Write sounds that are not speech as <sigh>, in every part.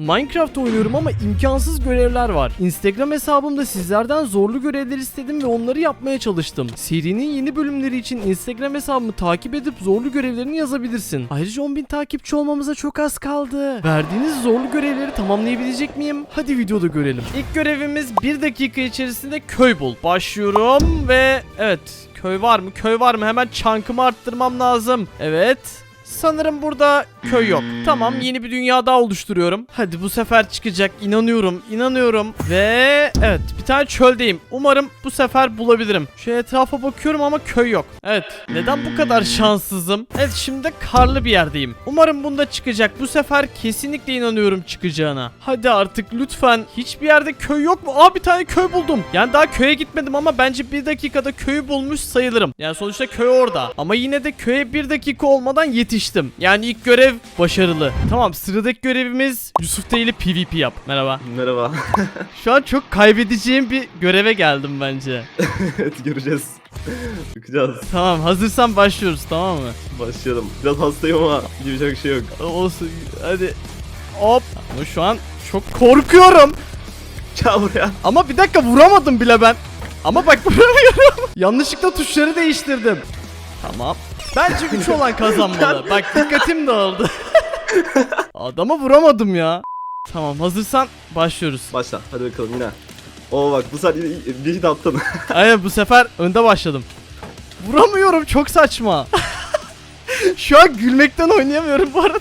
Minecraft oynuyorum ama imkansız görevler var. Instagram hesabımda sizlerden zorlu görevler istedim ve onları yapmaya çalıştım. Serinin yeni bölümleri için Instagram hesabımı takip edip zorlu görevlerini yazabilirsin. Ayrıca 10.000 takipçi olmamıza çok az kaldı. Verdiğiniz zorlu görevleri tamamlayabilecek miyim? Hadi videoda görelim. İlk görevimiz 1 dakika içerisinde köy bul. Başlıyorum ve evet köy var mı? Köy var mı? Hemen çankımı arttırmam lazım. Evet. Sanırım burada köy yok. Tamam yeni bir dünya daha oluşturuyorum. Hadi bu sefer çıkacak. İnanıyorum. inanıyorum. Ve evet bir tane çöldeyim. Umarım bu sefer bulabilirim. Şu etrafa bakıyorum ama köy yok. Evet. Neden bu kadar şanssızım? Evet şimdi karlı bir yerdeyim. Umarım bunda çıkacak. Bu sefer kesinlikle inanıyorum çıkacağına. Hadi artık lütfen. Hiçbir yerde köy yok mu? Aa bir tane köy buldum. Yani daha köye gitmedim ama bence bir dakikada köyü bulmuş sayılırım. Yani sonuçta köy orada. Ama yine de köye bir dakika olmadan yetiştim. Yani ilk görev başarılı. Tamam sıradaki görevimiz Yusuf ile PvP yap. Merhaba. Merhaba. <laughs> Şu an çok kaybedeceğim bir göreve geldim bence. <laughs> evet göreceğiz. Bakacağız. Tamam hazırsan başlıyoruz tamam mı? Başlayalım. Biraz hastayım ama yapacak bir şey yok. Olsun hadi. Hop. Ama şu an çok korkuyorum. Gel buraya. Ama bir dakika vuramadım bile ben. Ama bak <laughs> vuramıyorum. Yanlışlıkla tuşları değiştirdim. Tamam. Bence 3 olan kazanmalı. <laughs> Bak dikkatim dağıldı. <laughs> Adama vuramadım ya. Tamam hazırsan başlıyoruz. Başla. Hadi bakalım yine. Oo bak bu sefer bir hit attın. <laughs> Aynen bu sefer önde başladım. Vuramıyorum çok saçma. Şu an gülmekten oynayamıyorum bu arada.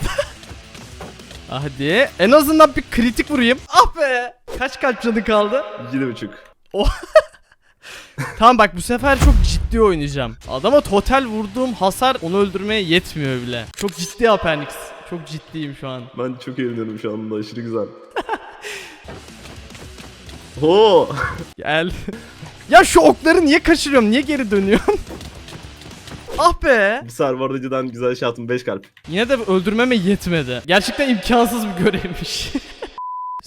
Hadi en azından bir kritik vurayım. Ah be. Kaç kalp canı kaldı? Yedi buçuk. <laughs> Tamam bak bu sefer çok ciddi oynayacağım. Adama total vurduğum hasar onu öldürmeye yetmiyor bile. Çok ciddi Apendix. Çok ciddiyim şu an. Ben çok eğleniyorum şu anda. Aşırı güzel. <laughs> Oo. Gel. <laughs> ya şu okları niye kaçırıyorum? Niye geri dönüyorum? ah be. Bir cidden güzel şey attım. 5 kalp. Yine de öldürmeme yetmedi. Gerçekten imkansız bir görevmiş.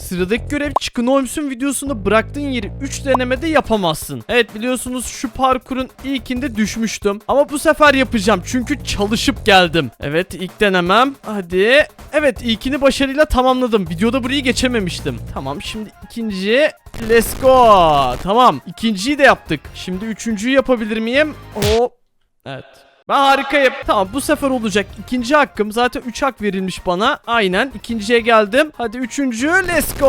Sıradaki görev Chicken Holmes'un videosunda bıraktığın yeri 3 denemede yapamazsın. Evet biliyorsunuz şu parkurun ilkinde düşmüştüm. Ama bu sefer yapacağım çünkü çalışıp geldim. Evet ilk denemem. Hadi. Evet ilkini başarıyla tamamladım. Videoda burayı geçememiştim. Tamam şimdi ikinci. Let's go. Tamam ikinciyi de yaptık. Şimdi üçüncüyü yapabilir miyim? Hop. Evet. Ben harikayım. Tamam bu sefer olacak. İkinci hakkım. Zaten 3 hak verilmiş bana. Aynen. İkinciye geldim. Hadi üçüncü. Let's go.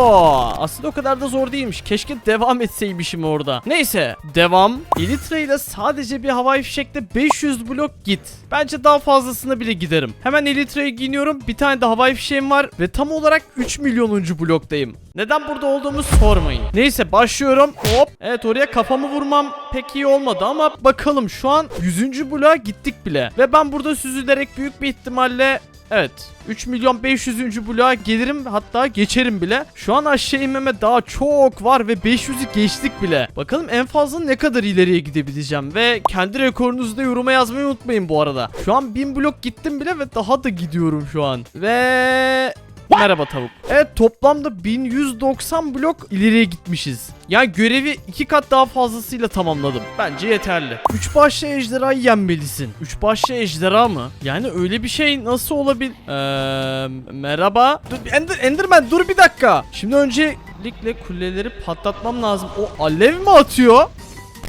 Aslında o kadar da zor değilmiş. Keşke devam etseymişim orada. Neyse. Devam. Elytra ile sadece bir havai fişekte 500 blok git. Bence daha fazlasına bile giderim. Hemen Elytra'ya giyiniyorum. Bir tane de havai fişeğim var. Ve tam olarak 3 milyonuncu bloktayım. Neden burada olduğumu sormayın. Neyse başlıyorum. Hop. Evet oraya kafamı vurmam pek iyi olmadı ama bakalım şu an 100. bloğa gittik bile. Ve ben burada süzülerek büyük bir ihtimalle Evet 3 milyon 500. bloğa gelirim hatta geçerim bile. Şu an aşağı inmeme daha çok var ve 500'ü geçtik bile. Bakalım en fazla ne kadar ileriye gidebileceğim ve kendi rekorunuzu da yoruma yazmayı unutmayın bu arada. Şu an 1000 blok gittim bile ve daha da gidiyorum şu an. Ve Merhaba tavuk. Evet toplamda 1190 blok ileriye gitmişiz. Yani görevi iki kat daha fazlasıyla tamamladım. Bence yeterli. Üç başlı ejderhayı yenmelisin. Üç başlı ejderha mı? Yani öyle bir şey nasıl olabilir? Eee merhaba. Dur, Ender, Enderman dur bir dakika. Şimdi öncelikle kuleleri patlatmam lazım. O alev mi atıyor?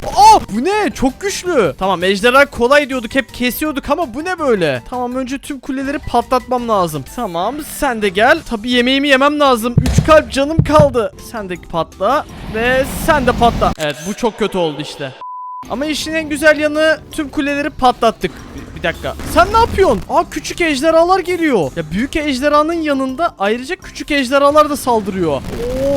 Aa bu ne? Çok güçlü. Tamam ejderha kolay diyorduk hep kesiyorduk ama bu ne böyle? Tamam önce tüm kuleleri patlatmam lazım. Tamam sen de gel. Tabi yemeğimi yemem lazım. 3 kalp canım kaldı. Sen de patla ve sen de patla. Evet bu çok kötü oldu işte. Ama işin en güzel yanı tüm kuleleri patlattık. Bir, dakika. Sen ne yapıyorsun? Aa küçük ejderhalar geliyor. Ya büyük ejderhanın yanında ayrıca küçük ejderhalar da saldırıyor.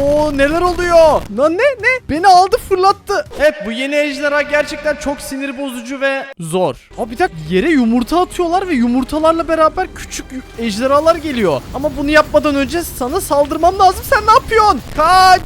Oo neler oluyor? Lan ne ne? Beni aldı fırlattı. Evet bu yeni ejderha gerçekten çok sinir bozucu ve zor. Aa bir dakika yere yumurta atıyorlar ve yumurtalarla beraber küçük ejderhalar geliyor. Ama bunu yapmadan önce sana saldırmam lazım. Sen ne yapıyorsun? Kaç.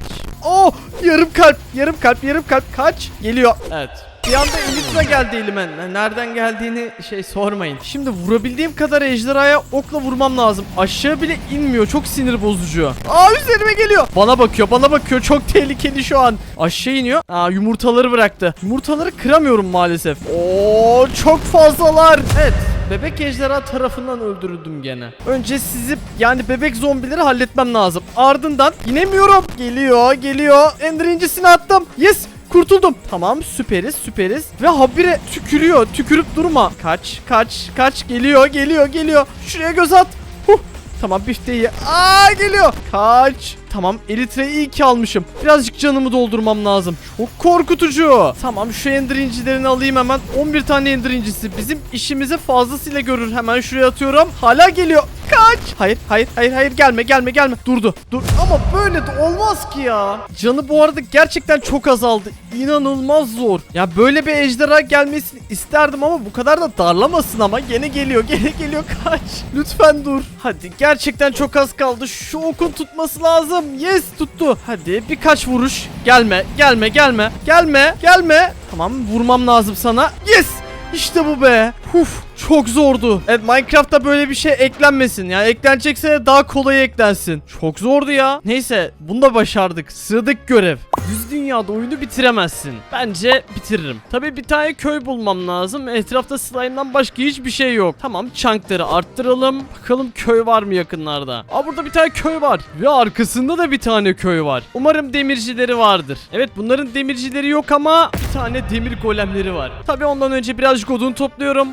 Oh yarım kalp yarım kalp yarım kalp kaç geliyor. Evet. Bir anda Elytra geldi elime. Ne- Nereden geldiğini şey sormayın. Şimdi vurabildiğim kadar ejderhaya okla vurmam lazım. Aşağı bile inmiyor. Çok sinir bozucu. Aa üzerime geliyor. Bana bakıyor bana bakıyor. Çok tehlikeli şu an. Aşağı iniyor. Aa yumurtaları bıraktı. Yumurtaları kıramıyorum maalesef. Oo çok fazlalar. Evet. bebek ejderha tarafından öldürüldüm gene. Önce sizi yani bebek zombileri halletmem lazım. Ardından inemiyorum. Geliyor geliyor. Ender incisini attım. Yes Kurtuldum. Tamam süperiz süperiz. Ve habire tükürüyor. Tükürüp durma. Kaç kaç kaç geliyor geliyor geliyor. Şuraya göz at. Huh. Tamam bifteyi. Aa geliyor. Kaç. Tamam elitreyi iyi ki almışım. Birazcık canımı doldurmam lazım. Çok korkutucu. Tamam şu ender incilerini alayım hemen. 11 tane ender incisi. Bizim işimizi fazlasıyla görür. Hemen şuraya atıyorum. Hala geliyor. Kaç. Hayır hayır hayır hayır gelme gelme gelme. Durdu. Dur ama böyle de olmaz ki ya. Canı bu arada gerçekten çok azaldı. İnanılmaz zor. Ya böyle bir ejderha gelmesini isterdim ama bu kadar da darlamasın ama. Gene geliyor <laughs> gene geliyor kaç. Lütfen dur. Hadi gerçekten çok az kaldı. Şu okun tutması lazım. Yes tuttu. Hadi birkaç vuruş. Gelme gelme gelme. Gelme gelme. Tamam vurmam lazım sana. Yes. İşte bu be. Huf çok zordu. Evet Minecraft'ta böyle bir şey eklenmesin. Yani eklenecekse de daha kolay eklensin. Çok zordu ya. Neyse bunu da başardık. Sıradaki görev. Düz dünyada oyunu bitiremezsin. Bence bitiririm. Tabii bir tane köy bulmam lazım. Etrafta slime'dan başka hiçbir şey yok. Tamam çankları arttıralım. Bakalım köy var mı yakınlarda. Aa burada bir tane köy var. Ve arkasında da bir tane köy var. Umarım demircileri vardır. Evet bunların demircileri yok ama bir tane demir golemleri var. Tabii ondan önce birazcık odun topluyorum.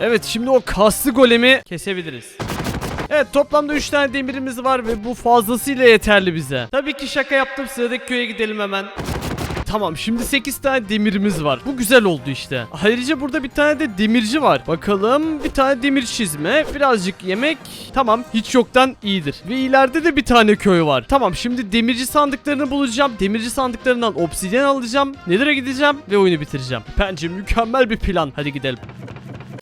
Evet şimdi o kaslı golemi kesebiliriz. Evet toplamda 3 tane demirimiz var ve bu fazlasıyla yeterli bize. Tabii ki şaka yaptım sıradaki köye gidelim hemen. Tamam şimdi 8 tane demirimiz var. Bu güzel oldu işte. Ayrıca burada bir tane de demirci var. Bakalım bir tane demir çizme, birazcık yemek. Tamam hiç yoktan iyidir. Ve ileride de bir tane köy var. Tamam şimdi demirci sandıklarını bulacağım. Demirci sandıklarından obsidyen alacağım. Nether'a gideceğim ve oyunu bitireceğim. Bence mükemmel bir plan. Hadi gidelim.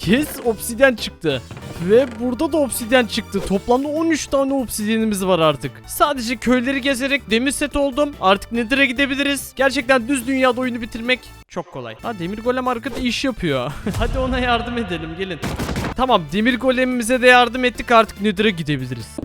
Kes obsidyen çıktı. Ve burada da obsidyen çıktı. Toplamda 13 tane obsidyenimiz var artık. Sadece köyleri gezerek demir set oldum. Artık Nether'a gidebiliriz. Gerçekten düz dünyada oyunu bitirmek çok kolay. Ha demir golem arkada iş yapıyor. <laughs> Hadi ona yardım edelim gelin. Tamam demir golemimize de yardım ettik artık Nether'a gidebiliriz.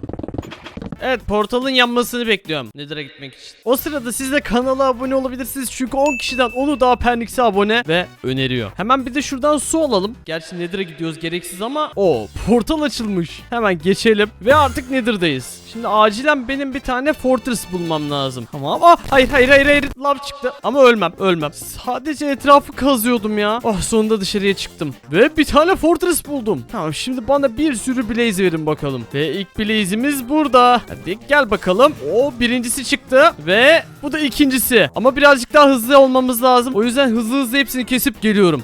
Evet portalın yanmasını bekliyorum Nether'a gitmek için. O sırada siz de kanala abone olabilirsiniz çünkü 10 kişiden onu daha Pernix'e abone ve öneriyor. Hemen bir de şuradan su alalım. Gerçi Nether'a gidiyoruz gereksiz ama o portal açılmış. Hemen geçelim ve artık Nether'dayız. Şimdi acilen benim bir tane fortress bulmam lazım. Tamam. Ah, hayır hayır hayır hayır. Lav çıktı. Ama ölmem ölmem. Sadece etrafı kazıyordum ya. Oh sonunda dışarıya çıktım. Ve bir tane fortress buldum. Tamam şimdi bana bir sürü blaze verin bakalım. Ve ilk blaze'imiz burada. Hadi gel bakalım. O birincisi çıktı. Ve bu da ikincisi. Ama birazcık daha hızlı olmamız lazım. O yüzden hızlı hızlı hepsini kesip geliyorum.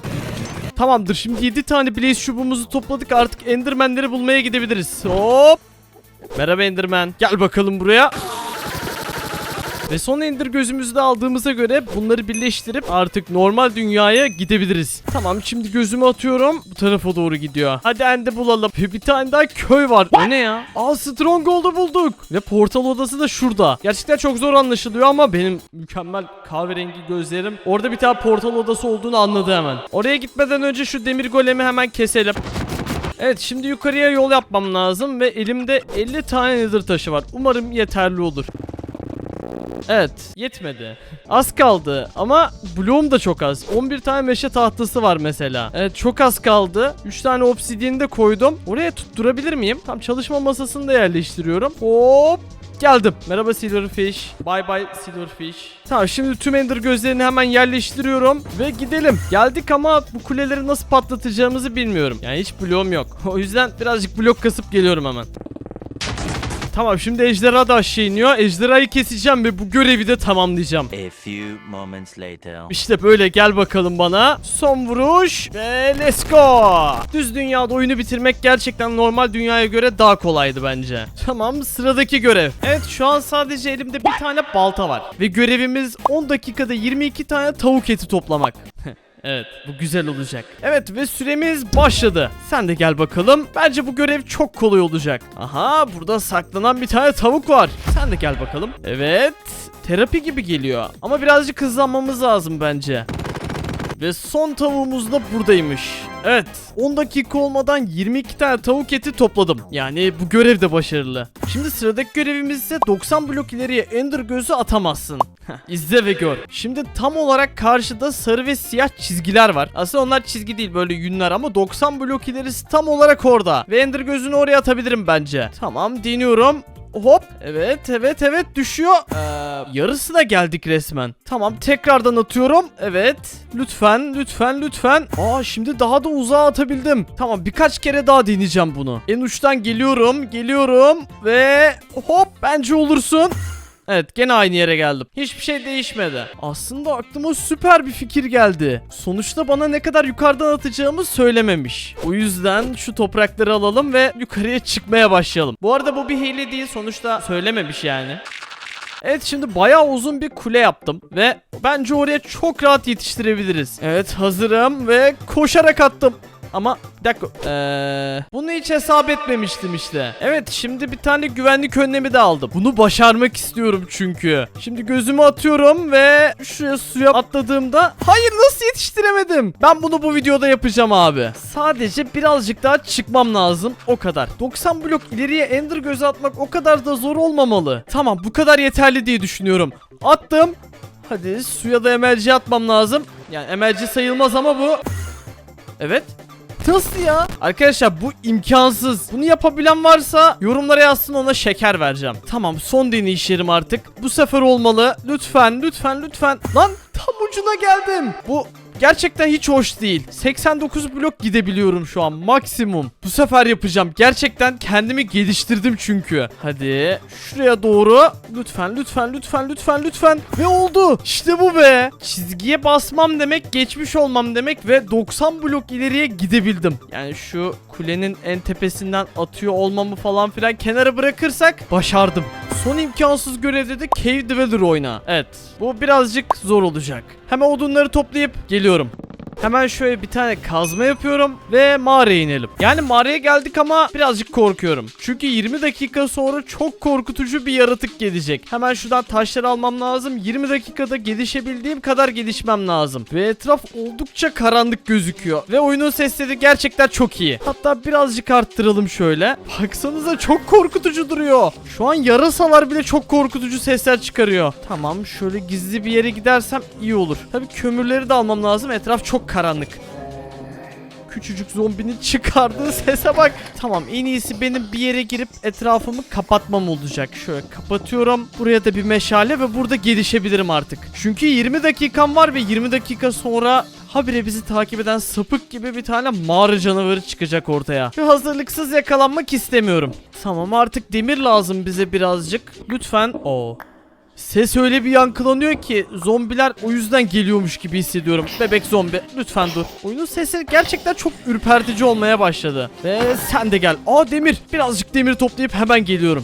Tamamdır şimdi 7 tane blaze çubuğumuzu topladık artık endermenleri bulmaya gidebiliriz. Hop. Merhaba Enderman. Gel bakalım buraya. Ve son ender gözümüzü de aldığımıza göre bunları birleştirip artık normal dünyaya gidebiliriz. Tamam şimdi gözümü atıyorum. Bu tarafa doğru gidiyor. Hadi ende bulalım. Bir tane daha köy var. O ne ya? Aa Stronghold'u bulduk. Ve portal odası da şurada. Gerçekten çok zor anlaşılıyor ama benim mükemmel kahverengi gözlerim orada bir tane portal odası olduğunu anladı hemen. Oraya gitmeden önce şu demir golemi hemen keselim. Evet şimdi yukarıya yol yapmam lazım ve elimde 50 tane nether taşı var. Umarım yeterli olur. Evet yetmedi. Az kaldı ama bloğum da çok az. 11 tane meşe tahtası var mesela. Evet çok az kaldı. 3 tane obsidyeni de koydum. Oraya tutturabilir miyim? Tam çalışma masasını da yerleştiriyorum. Hop Geldim. Merhaba Silverfish. Bye bye Silverfish. Tamam şimdi tüm ender gözlerini hemen yerleştiriyorum ve gidelim. Geldik ama bu kuleleri nasıl patlatacağımızı bilmiyorum. Yani hiç bloğum yok. <laughs> O yüzden birazcık blok kasıp geliyorum hemen. Tamam şimdi ejderha da aşağı iniyor. Ejderhayı keseceğim ve bu görevi de tamamlayacağım. A few moments later. İşte böyle gel bakalım bana. Son vuruş ve let's go. Düz dünyada oyunu bitirmek gerçekten normal dünyaya göre daha kolaydı bence. Tamam sıradaki görev. Evet şu an sadece elimde bir tane balta var. Ve görevimiz 10 dakikada 22 tane tavuk eti toplamak. <laughs> Evet bu güzel olacak. Evet ve süremiz başladı. Sen de gel bakalım. Bence bu görev çok kolay olacak. Aha burada saklanan bir tane tavuk var. Sen de gel bakalım. Evet. Terapi gibi geliyor. Ama birazcık hızlanmamız lazım bence. Ve son tavuğumuz da buradaymış. Evet 10 dakika olmadan 22 tane tavuk eti topladım. Yani bu görev de başarılı. Şimdi sıradaki görevimiz ise 90 blok ileriye ender gözü atamazsın. <laughs> İzle ve gör. Şimdi tam olarak karşıda sarı ve siyah çizgiler var. Aslında onlar çizgi değil böyle yünler ama 90 blok ilerisi tam olarak orada. Ve ender gözünü oraya atabilirim bence. Tamam deniyorum. Hop. Evet evet evet düşüyor. Ee, yarısına geldik resmen. Tamam tekrardan atıyorum. Evet. Lütfen lütfen lütfen. Aa şimdi daha da uzağa atabildim. Tamam birkaç kere daha deneyeceğim bunu. En uçtan geliyorum. Geliyorum. Ve hop bence olursun. Evet gene aynı yere geldim. Hiçbir şey değişmedi. Aslında aklıma süper bir fikir geldi. Sonuçta bana ne kadar yukarıdan atacağımı söylememiş. O yüzden şu toprakları alalım ve yukarıya çıkmaya başlayalım. Bu arada bu bir hile değil sonuçta söylememiş yani. Evet şimdi bayağı uzun bir kule yaptım ve bence oraya çok rahat yetiştirebiliriz. Evet hazırım ve koşarak attım. Ama bir dakika. Eee, bunu hiç hesap etmemiştim işte. Evet şimdi bir tane güvenlik önlemi de aldım. Bunu başarmak istiyorum çünkü. Şimdi gözümü atıyorum ve şuraya suya atladığımda hayır nasıl yetiştiremedim? Ben bunu bu videoda yapacağım abi. Sadece birazcık daha çıkmam lazım o kadar. 90 blok ileriye ender gözü atmak o kadar da zor olmamalı. Tamam bu kadar yeterli diye düşünüyorum. Attım. Hadi suya da emelci atmam lazım. Yani emelci sayılmaz ama bu Evet. Nasıl ya? Arkadaşlar bu imkansız. Bunu yapabilen varsa yorumlara yazsın ona şeker vereceğim. Tamam son deneyişlerim artık. Bu sefer olmalı. Lütfen lütfen lütfen. Lan tam ucuna geldim. Bu gerçekten hiç hoş değil. 89 blok gidebiliyorum şu an maksimum. Bu sefer yapacağım. Gerçekten kendimi geliştirdim çünkü. Hadi şuraya doğru. Lütfen lütfen lütfen lütfen lütfen. Ve oldu. İşte bu be. Çizgiye basmam demek geçmiş olmam demek ve 90 blok ileriye gidebildim. Yani şu kulenin en tepesinden atıyor olmamı falan filan kenara bırakırsak başardım. Son imkansız görevde de Cave Dweller oyna. Evet. Bu birazcık zor olacak. Hemen odunları toplayıp geliyorum. Hemen şöyle bir tane kazma yapıyorum ve mağaraya inelim. Yani mağaraya geldik ama birazcık korkuyorum. Çünkü 20 dakika sonra çok korkutucu bir yaratık gelecek. Hemen şuradan taşları almam lazım. 20 dakikada gelişebildiğim kadar gelişmem lazım. Ve etraf oldukça karanlık gözüküyor. Ve oyunun sesleri gerçekten çok iyi. Hatta birazcık arttıralım şöyle. Baksanıza çok korkutucu duruyor. Şu an yarasalar bile çok korkutucu sesler çıkarıyor. Tamam şöyle gizli bir yere gidersem iyi olur. Tabii kömürleri de almam lazım. Etraf çok karanlık. Küçücük zombinin çıkardığı sese bak. Tamam en iyisi benim bir yere girip etrafımı kapatmam olacak. Şöyle kapatıyorum. Buraya da bir meşale ve burada gelişebilirim artık. Çünkü 20 dakikam var ve 20 dakika sonra habire bizi takip eden sapık gibi bir tane mağara canavarı çıkacak ortaya. Ve hazırlıksız yakalanmak istemiyorum. Tamam artık demir lazım bize birazcık. Lütfen. Oo. Ses öyle bir yankılanıyor ki zombiler o yüzden geliyormuş gibi hissediyorum. Bebek zombi lütfen dur. Oyunun sesi gerçekten çok ürpertici olmaya başladı. Ve sen de gel. Aa demir. Birazcık demir toplayıp hemen geliyorum.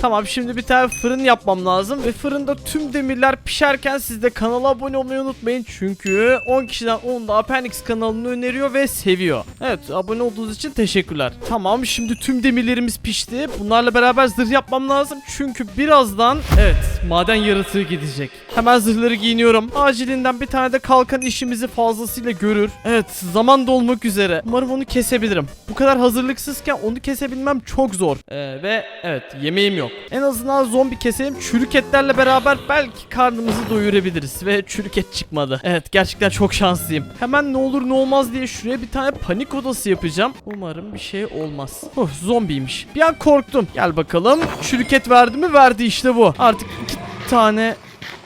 Tamam şimdi bir tane fırın yapmam lazım ve fırında tüm demirler pişerken siz de kanala abone olmayı unutmayın çünkü 10 kişiden 10 da Appendix kanalını öneriyor ve seviyor. Evet abone olduğunuz için teşekkürler. Tamam şimdi tüm demirlerimiz pişti. Bunlarla beraber zırh yapmam lazım çünkü birazdan evet maden yaratığı gidecek. Hemen zırhları giyiniyorum. Acilinden bir tane de kalkan işimizi fazlasıyla görür. Evet zaman dolmak üzere. Umarım onu kesebilirim. Bu kadar hazırlıksızken onu kesebilmem çok zor. Ee, ve evet yemeğim yok. En azından zombi keselim. Çürük etlerle beraber belki karnımızı doyurabiliriz. Ve çürük et çıkmadı. Evet gerçekten çok şanslıyım. Hemen ne olur ne olmaz diye şuraya bir tane panik odası yapacağım. Umarım bir şey olmaz. Oh zombiymiş. Bir an korktum. Gel bakalım. Çürük et verdi mi? Verdi işte bu. Artık iki tane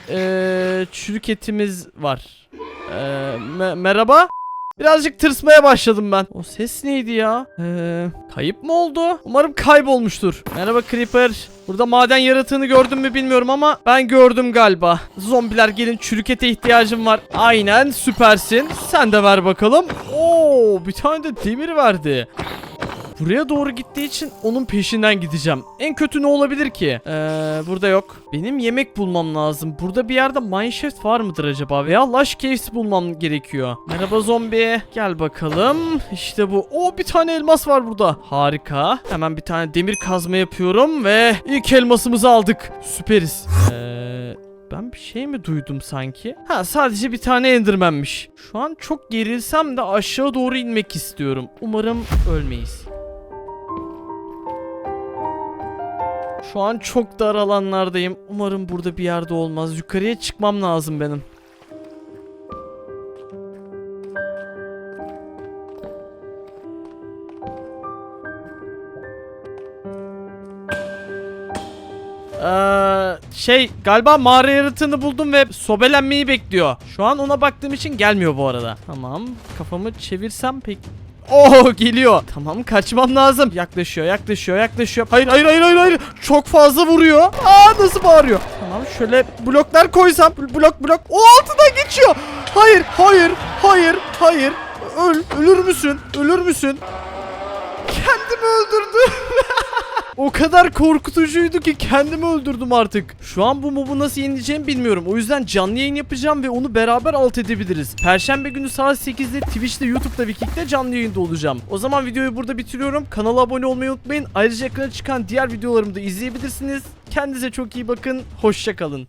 eee çürük etimiz var. Eee, me- merhaba. Birazcık tırsmaya başladım ben. O ses neydi ya? Ee, kayıp mı oldu? Umarım kaybolmuştur. Merhaba Creeper. Burada maden yaratığını gördün mü bilmiyorum ama ben gördüm galiba. Zombiler gelin çürük ete ihtiyacım var. Aynen süpersin. Sen de ver bakalım. Oo bir tane de demir verdi. Buraya doğru gittiği için onun peşinden gideceğim. En kötü ne olabilir ki? Ee, burada yok. Benim yemek bulmam lazım. Burada bir yerde mineshaft var mıdır acaba? Veya lush caves bulmam gerekiyor. Merhaba zombi. Gel bakalım. İşte bu. Oo bir tane elmas var burada. Harika. Hemen bir tane demir kazma yapıyorum ve ilk elmasımızı aldık. Süperiz. Eee... Ben bir şey mi duydum sanki? Ha sadece bir tane endermenmiş. Şu an çok gerilsem de aşağı doğru inmek istiyorum. Umarım ölmeyiz. Şu an çok dar alanlardayım. Umarım burada bir yerde olmaz. Yukarıya çıkmam lazım benim. Ee, şey galiba mağara yaratığını buldum ve sobelenmeyi bekliyor. Şu an ona baktığım için gelmiyor bu arada. Tamam kafamı çevirsem pek... Oh geliyor. Tamam kaçmam lazım. Yaklaşıyor yaklaşıyor yaklaşıyor. Hayır hayır hayır hayır hayır. Çok fazla vuruyor. Aa nasıl bağırıyor. Tamam şöyle bloklar koysam. Bl- Blok blok. O altından geçiyor. Hayır hayır hayır hayır. Öl ölür müsün? Ölür müsün? Kendimi öldürdüm. <laughs> O kadar korkutucuydu ki kendimi öldürdüm artık. Şu an bu mobu nasıl yenileceğimi bilmiyorum. O yüzden canlı yayın yapacağım ve onu beraber alt edebiliriz. Perşembe günü saat 8'de Twitch'te, YouTube'da, Viking'de canlı yayında olacağım. O zaman videoyu burada bitiriyorum. Kanala abone olmayı unutmayın. Ayrıca ekrana çıkan diğer videolarımı da izleyebilirsiniz. Kendinize çok iyi bakın. Hoşçakalın.